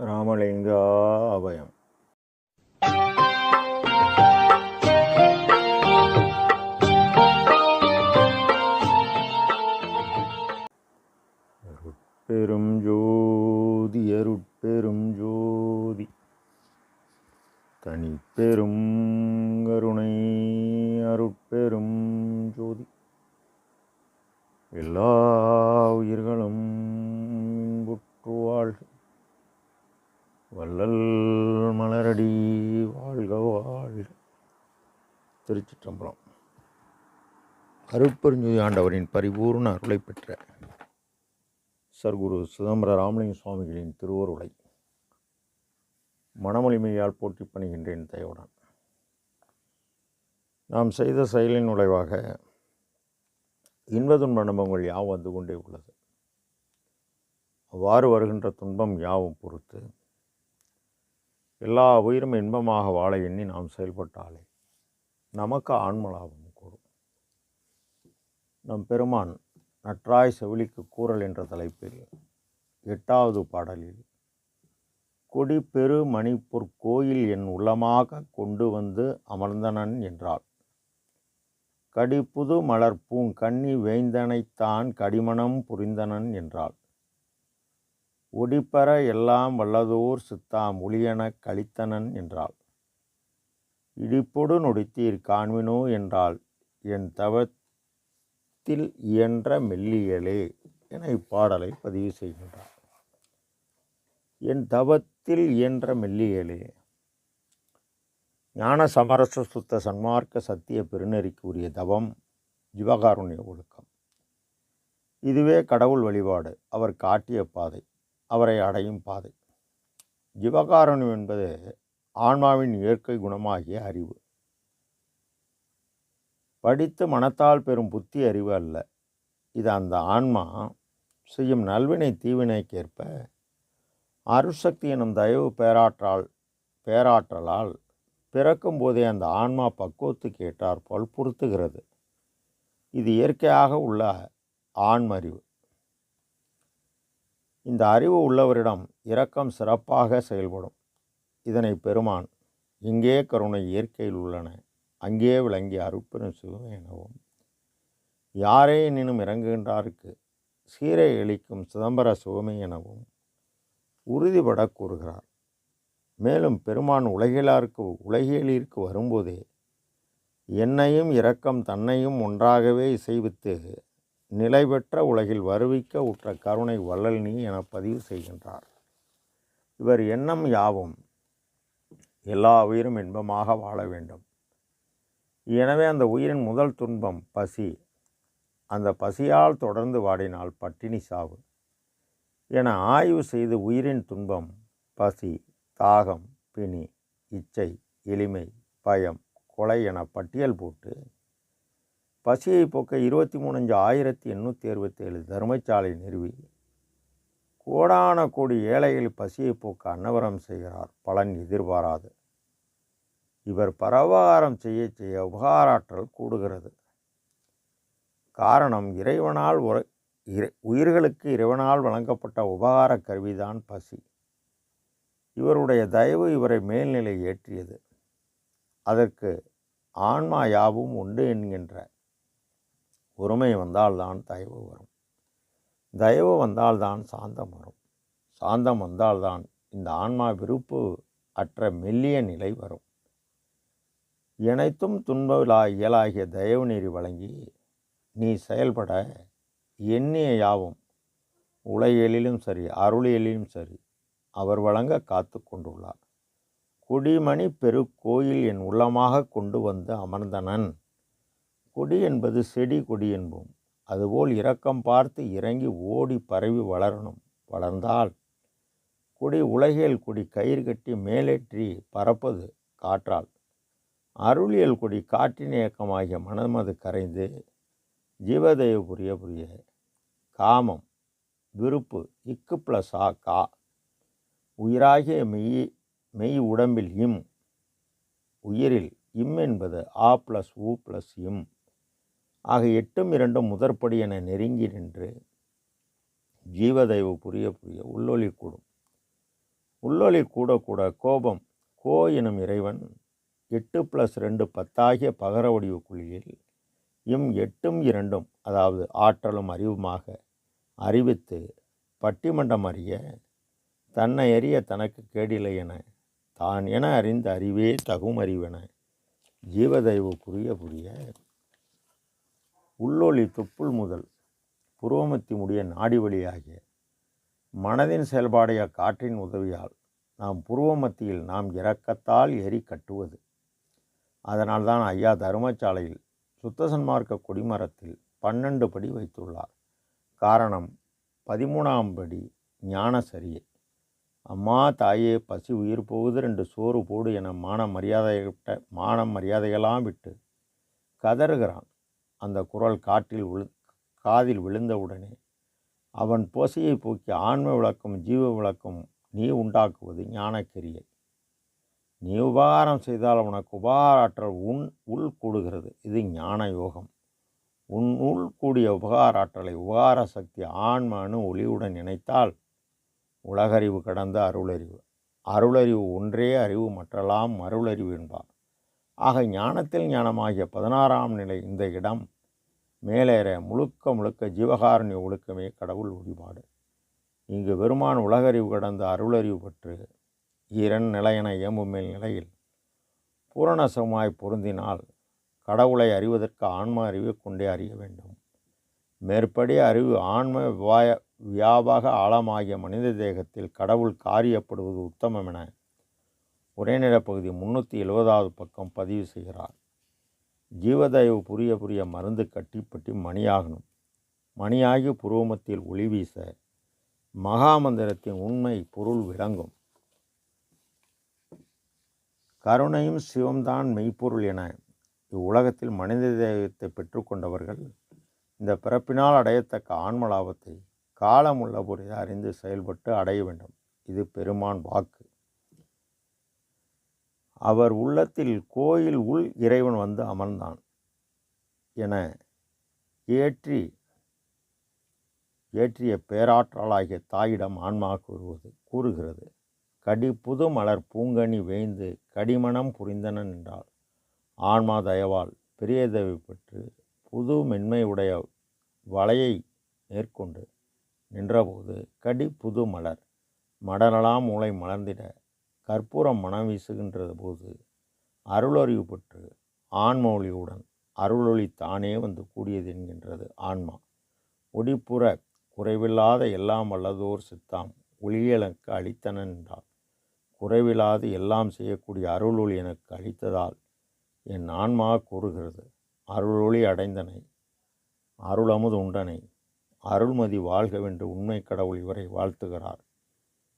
ராமலிங்கா அபயம். அருட்பெரும் ஜோதி அருட்பெரும் ஜோதி. தனிப்பெரும் கருணை அருட்பெரும் திருச்சிற்றம்பலம் அருட்பெருஞ்சோதி ஆண்டவரின் பரிபூர்ண அருளை பெற்ற சர்க்குரு சிதம்பர ராமலிங்க சுவாமிகளின் திருவருளை மனமொழிமையால் போட்டி பணிகின்றேன் தயவுடன். நாம் செய்த செயலின் நுழைவாக இன்ப துன்ப அனுபவங்கள் யாவும் வந்து கொண்டே உள்ளது. அவ்வாறு வருகின்ற துன்பம் யாவும் பொறுத்து எல்லா உயிரும் இன்பமாக வாழ எண்ணி நாம் செயல்பட்டாலே நமக்கு ஆன்மலாபம் கூடும். நம் பெருமான் நற்றாய் செவிலிக்கு கூறல் என்ற தலைப்பில் எட்டாவது பாடலில் கொடி பெரு மணிப்பூர் கோயில் என் உள்ளமாக கொண்டு வந்து அமர்ந்தனன் என்றாள். கடிப்புது மலர் பூங்கண்ணி வேய்ந்தனைத்தான் கடிமணம் புரிந்தனன் என்றாள். ஒடிப்பற எல்லாம் வல்லதோர் சித்தாம் ஒளியெனக் கழித்தனன் என்றாள். இடிப்பொடு நொடித்தீர் காண்மினோ என்றால் என் தவத்தில் இயன்ற மெல்லியலே என இப்பாடலை பதிவு செய்கின்றார். என் தவத்தில் இயன்ற மெல்லியலே. ஞான சமரச சுத்த சன்மார்க்க சத்திய பெருநெறிக்கு உரிய தவம் ஜிவகாருண்ய ஒழுக்கம். இதுவே கடவுள் வழிபாடு அவர் காட்டிய பாதை அவரை அடையும் பாதை. ஜிவகாரணம் என்பது ஆன்மாவின் இயற்கை குணமாகிய அறிவு. படித்து மனத்தால் பெறும் புத்தி அறிவு அல்ல. இது அந்த ஆன்மா செய்யும் நல்வினை தீவினைக்கேற்ப அருசக்தி எனும் தயவு பேராற்றால் பேராற்றலால் பிறக்கும் போதே அந்த ஆன்மா பக்குவத்துக்கு ஏற்றாற்போல் பொருத்துகிறது. இது இயற்கையாக உள்ள ஆன்மறிவு. இந்த அறிவு உள்ளவரிடம் இரக்கம் சிறப்பாக செயல்படும். இதனை பெருமான் இங்கே கருணை இயற்கையில் உள்ளன அங்கே விளங்கிய அருப்பெரும் சிவம் எனவும் யாரே எனினும் இறங்குகின்றாருக்கு சீரை அளிக்கும் சிதம்பர சிவமே எனவும் உறுதிபட கூறுகிறார். மேலும் பெருமான் உலகிலாருக்கு உலகியலிற்கு வரும்போதே என்னையும் இரக்கம் தன்னையும் ஒன்றாகவே இசைவித்து நிலை பெற்ற உலகில் வருவிக்க உற்ற கருணை வள்ளல் நீ என பதிவு செய்கின்றார். இவர் எண்ணம் யாவும் எல்லா உயிரும் இன்பமாக வாழ வேண்டும். எனவே அந்த உயிரின் முதல் துன்பம் பசி. அந்த பசியால் தொடர்ந்து வாடினால் பட்டினி சாவு. என ஆய்வு செய்து உயிரின் துன்பம் பசி தாகம் பிணி இச்சை எளிமை பயம் கொலை என பட்டியல் போட்டு பசியை போக்க இருபத்தி மூணஞ்சு ஆயிரத்தி எண்ணூற்றி அறுபத்தேழு தர்மச்சாலை நிறுவி கோடான கோடி ஏழைகள் பசியை போக்க அன்னவரம் செய்கிறார். பலன் எதிர்பாராது. இவர் பரவகாரம் செய்ய செய்ய உபகாராற்றல் கூடுகிறது. காரணம் இறைவனால் உர இறை உயிர்களுக்கு இறைவனால் வழங்கப்பட்ட உபகார கருவிதான் பசி. இவருடைய தயவு இவரை மேல்நிலை ஏற்றியது. அதற்கு ஆன்மா யாவும் உண்டு என்கின்ற ஒருமை வந்தால்தான் தயவு வரும். தயவு வந்தால்தான் சாந்தம் வரும். சாந்தம் வந்தால்தான் இந்த ஆன்மா விருப்பு அற்ற மெல்லிய நிலை வரும். இணைத்தும் துன்பவிழா இயலாகிய தயவு நெறி வழங்கி நீ செயல்பட எண்ணிய யாவும் உலகியலிலும் சரி அருளியலிலும் சரி அவர் வழங்க காத்து கொண்டுள்ளார். குடிமணி பெரு கோயில் என் உள்ளமாக கொண்டு வந்து அமர்ந்தனன். கொடி என்பது செடி கொடி என்போம். அதுபோல் இரக்கம் பார்த்து இறங்கி ஓடி பரவி வளரணும். வளர்ந்தால் குடி உலகியல் குடி கயிறு கட்டி மேலேற்றி பறப்பது காற்றால். அருளியல் கொடி காற்றின் இயக்கமாகிய மனமது கரைந்து ஜீவதெய்வ புரிய புரிய காமம் விருப்பு இக்கு ப்ளஸ் ஆ கா உயிராகிய மெய் மெய் உடம்பில் இம் உயிரில் இம் என்பது ஆ ப்ளஸ் உ ப்ளஸ் இம். ஆக எட்டும் இரண்டும் முதற்படி என நெருங்கி நின்று ஜீவதயவு புரிய புரிய உள்ளொளி கூடும். உள்ளொளி கூட கூட கோபம் கோ எனும் இறைவன் எட்டு ப்ளஸ் ரெண்டு பத்தாகிய பகர வடிவு குழியில் இம் எட்டும் இரண்டும் அதாவது ஆற்றலும் அறிவுமாக அறிவித்து பட்டிமண்டம் அறிய தன்னை அறிய தனக்கு கேடில்லை என தான் என அறிந்த அறிவே தகும் அறிவென ஜீவதெய்வ புரிய புரிய உள்ளொளி தொப்புள் முதல் புருவமத்தி முடிய நாடி வழியாகிய மனதின் செயல்பாடைய காற்றின் உதவியால் நாம் புருவ மத்தியில் நாம் இறக்கத்தால் எரி கட்டுவது. அதனால்தான் ஐயா தருமசாலையில் சுத்த சன்மார்க்க கொடிமரத்தில் பன்னெண்டு படி வைத்துள்ளார். காரணம் பதிமூணாம் படி ஞான சரியே அம்மா தாயே பசி உயிர் போகுது ரெண்டு சோறு போடு என மான மரியாதைகிட்ட மான மரியாதையெல்லாம் விட்டு கதறுகிறான். அந்த குரல் காற்றில் விழு காதில் விழுந்தவுடனே அவன் பொசையை போக்கி ஆன்ம விளக்கம் ஜீவ விளக்கம் நீ உண்டாக்குவது ஞானக்கிரியை. நீ உபகாரம் செய்தால் உனக்கு உபகாராற்றல் உன் உள் கூடுகிறது. இது ஞான யோகம் உன் உள் கூடிய உபகாராற்றலை உபகார சக்தி ஆன்ம அணு ஒளியுடன் இணைத்தால் உலகறிவு கடந்த அருளறிவு. அருளறிவு ஒன்றே அறிவு மற்றெல்லாம் அருளறிவு என்பார். ஆக ஞானத்தில் ஞானமாகிய பதினாறாம் நிலை இந்த இடம் மேலேற முழுக்க முழுக்க ஜீவகாரண்ய ஒழுக்கமே கடவுள் வழிபாடு. இங்கு வெறுமான் உலகறிவு கடந்த அருளறிவு பெற்று ஈரன் நிலையென இயம்பும் மேல் நிலையில் பூரணசமாய் பொருந்தினால் கடவுளை அறிவதற்கு ஆன்ம அறிவை கொண்டே அறிய வேண்டும். மேற்படி அறிவு ஆன்ம விவாய வியாபக ஆழமாகிய மனித தேகத்தில் கடவுள் காரியப்படுவது உத்தமம் என உரைநிலை பகுதி முன்னூற்றி எழுபதாவது பக்கம் பதிவு செய்கிறார். ஜீவதயவு புரிய புரிய மருந்து கட்டிப்பட்டி மணியாகணும். மணியாகி புருவமத்தில் ஒளி வீச மகாமந்திரத்தின் உண்மை பொருள் விளங்கும். கருணையும் சிவம்தான் மெய்ப்பொருள் என இவ்வுலகத்தில் மனித தேகத்தை பெற்றுக்கொண்டவர்கள் இந்த பிறப்பினால் அடையத்தக்க ஆன்ம லாபத்தை காலமுள்ள பொழுது அறிந்து செயல்பட்டு அடைய வேண்டும். இது பெருமான் வாக்கு. அவர் உள்ளத்தில் கோயில் உள் இறைவன் வந்து அமர்ந்தான் என ஏற்றி ஏற்றிய பேராற்றலாகிய தாயிடம் ஆன்மா கூறுவது கூறுகிறது. கடி புது மலர் பூங்கனி வேய்ந்து கடிமணம் புரிந்தனன் என்றால் ஆன்மா தயவால் பெரியதவி பெற்று புது மென்மையுடைய வலையை மேற்கொண்டு நின்றபோது கடி புது மலர் மடலலாம் மூளை மலர்ந்திட கற்பூரம் மனம் வீசுகின்றது போது அருளறிவு பெற்று ஆன்ம ஒளியுடன் அருளொளி தானே வந்து கூடியது என்கின்றது ஆன்மா. ஒடிப்புற குறைவில்லாத எல்லாம் வல்லதோர் சித்தாம் ஒளியலுக்கு அளித்தன என்றால் குறைவில்லாது எல்லாம் செய்யக்கூடிய அருளொளி எனக்கு அளித்ததால் என் ஆன்மா கூறுகிறது. அருளொளி அடைந்தனை அருளமுது உண்டனை அருள்மதி வாழ்கவென்று உண்மை கடவுள் இவரை வாழ்த்துகிறார்.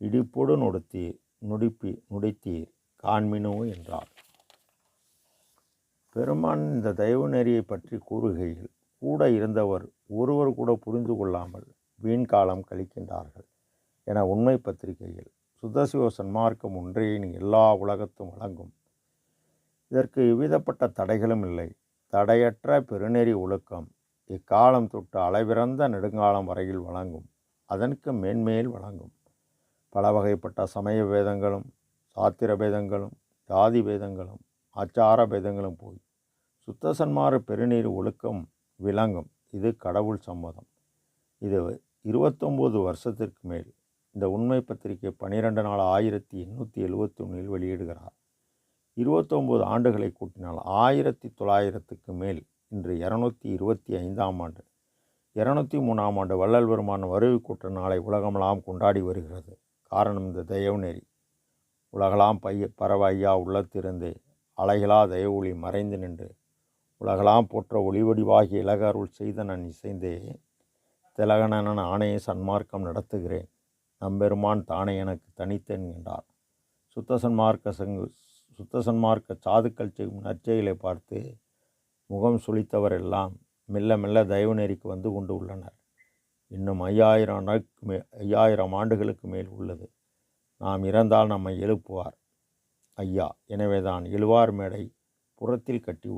இடிப்புடன் நொடுத்தி நுடிப்பி நுடித்தீர் காண்மினோ என்றார். பெருமான் இந்த தயவு நெறியை பற்றி கூறுகையில் கூட இருந்தவர் ஒருவர் கூட புரிந்து கொள்ளாமல் வீண் காலம் கழிக்கின்றார்கள் என உண்மை பத்திரிகையில் சுதசிவ சன்மார்க்கம் ஒன்றையின் எல்லா உலகத்தும் வழங்கும். இதற்கு எவ்விதப்பட்ட தடைகளும் இல்லை. தடையற்ற பெருநெறி ஒழுக்கம் இக்காலம் தொட்டு அளவிறந்த நெடுங்காலம் வரையில் வழங்கும் அதற்கு மேன்மேல் வழங்கும். பல வகைப்பட்ட சமய வேதங்களும் சாத்திர பேதங்களும் ஜாதி பேதங்களும் ஆச்சார பேதங்களும் போய். சுத்தசன்மாறு பெருநீர் ஒழுக்கம் விளங்கும். இது கடவுள் சம்மதம். இது இருபத்தொம்போது வருஷத்திற்கு மேல். இந்த உண்மை பத்திரிகை பன்னிரெண்டு நாள் ஆயிரத்தி எண்ணூற்றி எழுபத்தொன்னில் வெளியிடுகிறார். இருபத்தொம்போது ஆண்டுகளை கூட்டினால் ஆயிரத்தி தொள்ளாயிரத்துக்கு மேல். இன்று இரநூத்தி இருபத்தி ஐந்தாம் ஆண்டு. இரநூத்தி மூணாம் ஆண்டு வள்ளல் பெருமான் வருவி கூட்ட நாளை உலகமெல்லாம் கொண்டாடி வருகிறது. காரணம் இந்த தெய்வநெறி உலகலாம் பைய பரவாயா உள்ளத்திருந்தே அலைகளா தயவுளி மறைந்து நின்று உலகலாம் போற்ற ஒளிவடிவாகி இலகருள் செய்த நான் இசைந்தே திலகனன் ஆணையை சன்மார்க்கம் நடத்துகிறேன் நம்பெருமான் தானே எனக்கு தனித்தேன் என்றார். சுத்த சன்மார்க்க சங்கு சுத்த சன்மார்க்க சாதுக்கள் செய்யும் நற்செயலை பார்த்து முகம் சுழித்தவரெல்லாம் மெல்ல மெல்ல தயவு நெறிக்கு வந்து கொண்டு உள்ளனர். இன்னும் ஐயாயிரம் ஆண்டுக்கு மே ஐயாயிரம் ஆண்டுகளுக்கு மேல் உள்ளது. நாம் இறந்தால் நம்மை எழுப்புவார். ஐயா எனவேதான் எழுவார் மேடை புறத்தில் கட்டி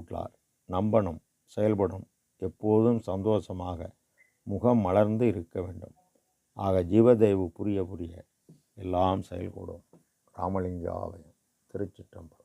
நம்பணும் செயல்படும் எப்போதும் சந்தோஷமாக முகம் மலர்ந்து இருக்க வேண்டும். ஆக ஜீவதேவு புரிய புரிய எல்லாம் செயல்படும். ராமலிங்காவை திருச்சிற்றம்பலம்.